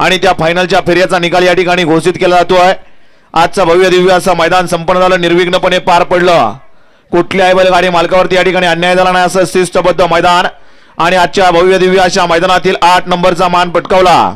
आणि त्या फायनलच्या फेऱ्याचा निकाल या ठिकाणी घोषित केला जातोय. आजचा भव्य दिव्य असं मैदान संपन्न झालं निर्विघ्नपणे पार पडलं. कुठल्याही बैलगाडी मालकावरती या ठिकाणी अन्याय झाला नाही असं शिस्तबद्ध मैदान. आणि आजच्या भव्य दिव्य अशा मैदानातील आठ नंबरचा मान पटकावला.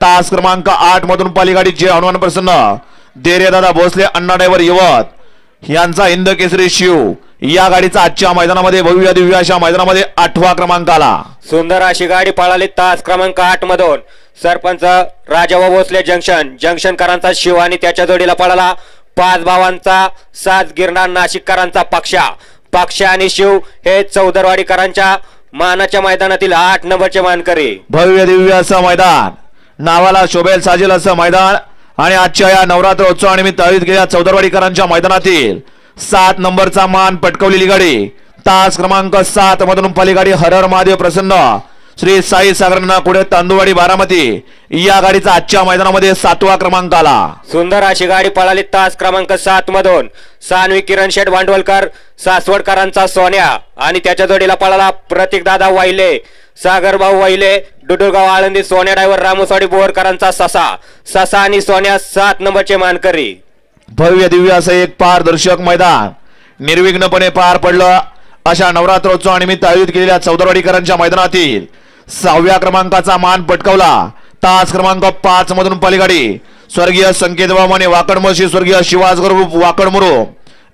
तास क्रमांक आठ मधून पालिकाडी जे हनुमान प्रसन्न देरेदादा भोसले अण्णा ड्रायव्हर यवत यांचा हिंद केसरी शिव. या गाडीचा आजच्या मैदानामध्ये भव्य दिव्य अशा मैदानामध्ये आठवा क्रमांक आला. सुंदर अशी गाडी पळाली तास क्रमांक आठ मधून. सरपंच राजा भोसले जंक्शन. जंक्शनकरांचा शिव आणि त्याच्या जोडीला पळाला. पाच भावांचा सात गिरणार नाशिककरांचा पक्षा. पक्षा आणि शिव हे चौदरवाडीकरांच्या मानाच्या मैदानातील आठ नंबरचे मानकरी. भव्य दिव्य असं मैदान. नावाला शोभेल साजेल असं मैदान. आणि आजच्या या नवरात्र उत्सवानिमित्त आयोजित केलेल्या चौदरवाडीकरांच्या मैदानातील सात नंबरचा मान पटकवलेली गाडी. तास क्रमांक सात मधून पलीगाडी हरहर महादेव प्रसन्न. श्री साई सागरना पुढे तांदुवाडी बारामती. या गाडीचा आजच्या मैदानामध्ये सातवा क्रमांक आला. सुंदर अशी गाडी पळाली तास क्रमांक सात मधून. सानवी किरण शेठ भांडवलकर सासवडकरांचा सोन्या आणि त्याच्या जोडीला पळाला प्रतीक दादा वाहिले सागर भाऊ वाहिले डुडुरगाव आळंदी सोन्या ड्रायव्हर रामोसवाडी बोरकरांचा ससा. ससा आणि सोन्या सात नंबरचे मानकरी. भव्य दिव्य असं एक पारदर्शक मैदान. निर्विघ्नपणे पार पडलं अशा नवरात्रोत्सवानिमित्त आयोजित केलेल्या चौदरवाडीकरांच्या मैदानातील सहाव्या क्रमांकाचा मान पटकावला. तास क्रमांक पाच मधून पलीगाडी स्वर्गीय संकेत आणि वाकडमोशी स्वर्गीय शिवाज ग्रुप वाकडमुरू.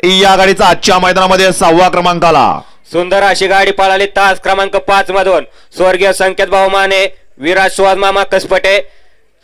या गाडीचा आजच्या मैदानामध्ये सहावा क्रमांक आला. सुंदर अशी गाडी पळाली तास क्रमांक पाच मधून. स्वर्गीय संकेत भाऊ माने विराज सुहास मामा कसपटे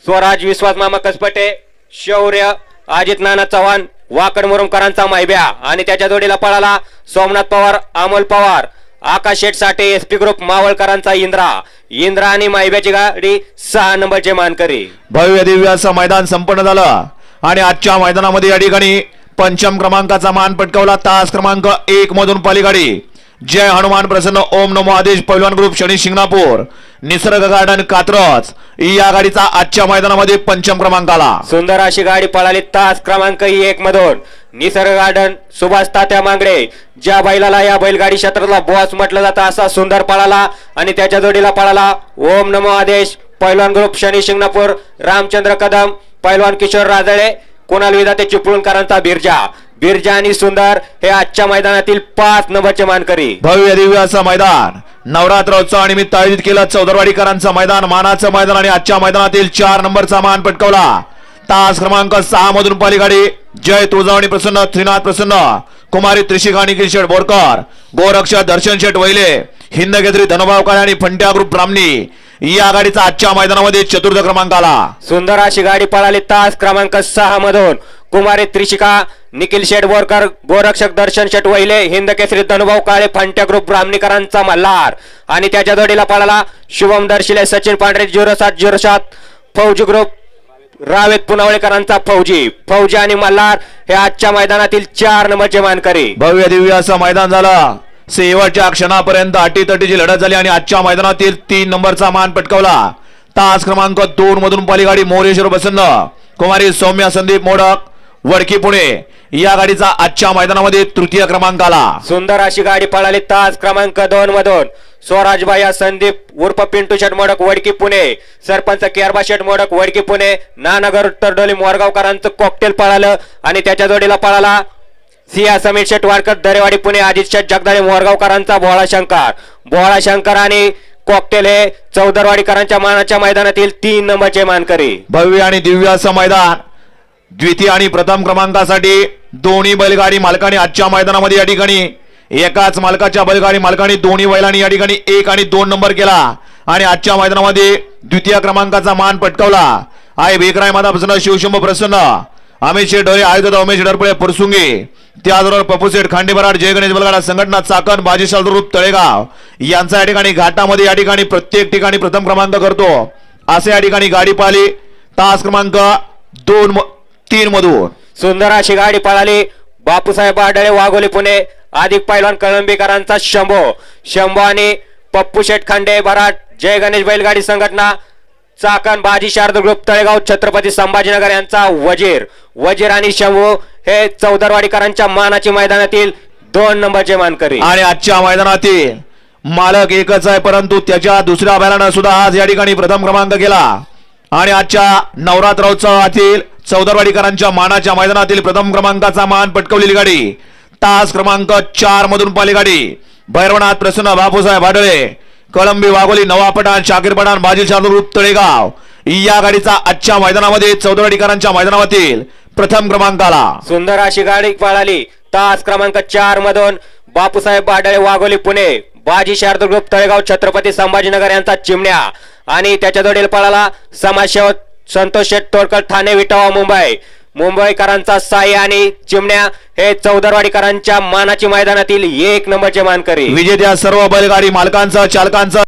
स्वराज विश्वास मामा कसपटे शौर्य अजित नाना चव्हाण वाकड मुरुमकरांचा मैब्या. आणि त्याच्या जोडीला पळाला Somnath Pawar Amol Pawar. Akash Sheth Sathe S P group मावळकरांचा Indra. Indra आणि मायब्याची गाडी सहा नंबरचे मानकरी. भव्य दिव्य असं मैदान संपन्न झालं. आणि आजच्या मैदानामध्ये या ठिकाणी पंचम क्रमांकाचा मान पटकावला. तास क्रमांक एक मधून पलीगाडी जय हनुमान प्रसन्न ओम नमो आदेश पैलवान ग्रुप शनी शिंगणापूर निसर्ग गार्डन कात्रज. या गाडीचा आजच्या मैदानामध्ये पंचम क्रमांकाला. सुंदर अशी गाडी पळाली तास क्रमांक एक मधून. निसर्ग गार्डन सुभाष तात्या मांगडे. ज्या बैलाला या बैलगाडी क्षेत्रातला बॉस म्हटलं जातं असा सुंदर पळाला आणि त्याच्या जोडीला पळाला ओम नमो आदेश पैलवान ग्रुप शनी शिंगणापूर रामचंद्र कदम पैलवान किशोर राजळे कुणाल विधाते चिपळूणकरांचा बिरजा. बिरजा आणि सुंदर हे आजच्या मैदानातील पाच नंबरचे मानकरी. भव्य दिव्य असं मैदान. नवरात्रोत्सव निमित्त आयोजित केलं चौदरवाडीकरांचं मैदान मानाचं मैदान आणि आजच्या मैदानातील चार नंबरचा मान पटकवला. तास क्रमांक सहा मधून पालिगाडी जय तुळजावणी प्रसन्न श्रीनाथ प्रसन्न. कुमारी त्रिशिका निखिल शेठ बोरकर गोरक्षा दर्शन शेठ वैले हिंदकेसरी धनुभावकर धनुभाव काळे आणि फंट्या ग्रुप ब्राह्मणी या आघाडीचा आजच्या मैदानामध्ये चतुर्थ क्रमांक आला. सुंदर अशी गाडी पळाली तास क्रमांक सहा मधून. कुमारी त्रिशिका निखिल शेठ बोरकर गोरक्षक दर्शन शेठ वहिले हिंद केसरी धनुभाव काळे फंट्या ग्रुप ब्राह्मणीकरांचा मल्हार. आणि त्याच्या जोडीला पळाला शुभम दर्शिले सचिन पांढरे झिरो सात झिरो सात. फौजी ग्रुप रावेत पुनावळेकरांचा फौजी. फौजी आणि मल्हार हे आजच्या मैदानातील चार नंबरचे मानकरी भव्य दिव्य असं मैदान झालं. शेवटच्या क्षणापर्यंत अटीतटीची लढत झाली आणि आजच्या मैदानातील तीन नंबरचा मान पटकावला. तास क्रमांक दोन मधून पालिगाडी मोरेश्वर प्रसन्न कुमारी सौम्या संदीप मोडक वडकी पुणे. या गाडीचा आजच्या मैदानामध्ये तृतीय क्रमांक आला. सुंदर अशी गाडी पळाली तास क्रमांक दोन मधून. स्वराजबाया संदीप उर्फ पिंटू शेटमोडक वडकी पुणे. सरपंच केरबा शेटमोडक वडकी पुणे. नानगर तरडोली मोरगावकरांचं कॉकटेल पळालं आणि त्याच्या जोडीला पळाला सिया समीर शेटवाडकर दरेवाडी पुणे अजित शेठ जगदाळे मोरगावकरांचा भोळा शंकर भोळा शंकर आणि कॉकटेल हे चौदरवाडीकरांच्या मानाच्या मैदानातील तीन नंबरचे मानकरी. भव्य आणि दिव्य असं मैदान. द्वितीय आणि प्रथम क्रमांकासाठी दोन्ही बैलगाडी मालकाने आजच्या मैदानामध्ये या ठिकाणी एकाच मालकाच्या बैलगाडी मालकाने दोन्ही बैलांनी या ठिकाणी एक आणि दोन नंबर केला. आणि आजच्या मैदानामध्ये द्वितीय क्रमांकाचा मान पटकावला. आहे माता प्रसन्न शिवशंभ प्रसन्न. अमित शेठ ढोरे आयुध उमेश डरपळे पुरसुंगी. त्याचबरोबर पप्पूसेठ खांडेबराड जय गणेश बलगाडा संघटना चाकण बाजीशाल रूप तळेगाव. यांचा या ठिकाणी घाटामध्ये या ठिकाणी प्रत्येक ठिकाणी प्रथम क्रमांक करतो. असे या ठिकाणी गाडी पाहिली तास क्रमांक दोन म- तीन मधून. सुंदर अशी गाडी पळाली. बापूसाहेब आडळे वाघोली पुणे. अधिक पैलवान कळंबीकरांचा शंभो. शंभो आणि पप्पू शेठ खांडे बराट जय गणेश बैलगाडी संघटना चाकण बाजी शारद ग्रुप तळेगाव छत्रपती संभाजीनगर यांचा वजीर. वजीर आणि शंभू हे चौदरवाडीकरांच्या मानाची मैदानातील दोन नंबरचे मानकरी आणि आजच्या मैदानातील मालक एकच आहे परंतु त्याच्या दुसऱ्या बैलानं सुद्धा आज या ठिकाणी प्रथम क्रमांक केला. आणि आजच्या नवरात्रोत्सवातील चौदरवाडीकरांच्या मानाच्या मैदानातील प्रथम क्रमांकाचा मान पटकवलेली गाडी. तास क्रमांक चार मधून पाली गाडी भैरवनाथ प्रसन्न बापूसाहेब आढळे. कळंबी वाघोली नवा पठाण शाकीर पठाण बाजी शार्दूप तळेगाव. या गाडीचा आजच्या मैदानामध्ये चौदरवाडीकरांच्या मैदानातील प्रथम क्रमांकाला. सुंदर अशी गाडी पळाली. तास क्रमांक चार मधून बापूसाहेब बाडळे वाघोली पुणे. बाजी शारदा ग्रुप तळेगाव छत्रपती संभाजीनगर यांचा चिमण्या. आणि त्याच्या जोडील पळाला समाजसेवक संतोष शेठ तोडकर ठाणे विटावा मुंबई. मुंबईकरांचा साई आणि चिमण्या हे चौदरवाडीकरांच्या मानाची मैदानातील एक नंबरचे मानकरी. विजेत्या सर्व बैलगाडी मालकांचं चालकांचं.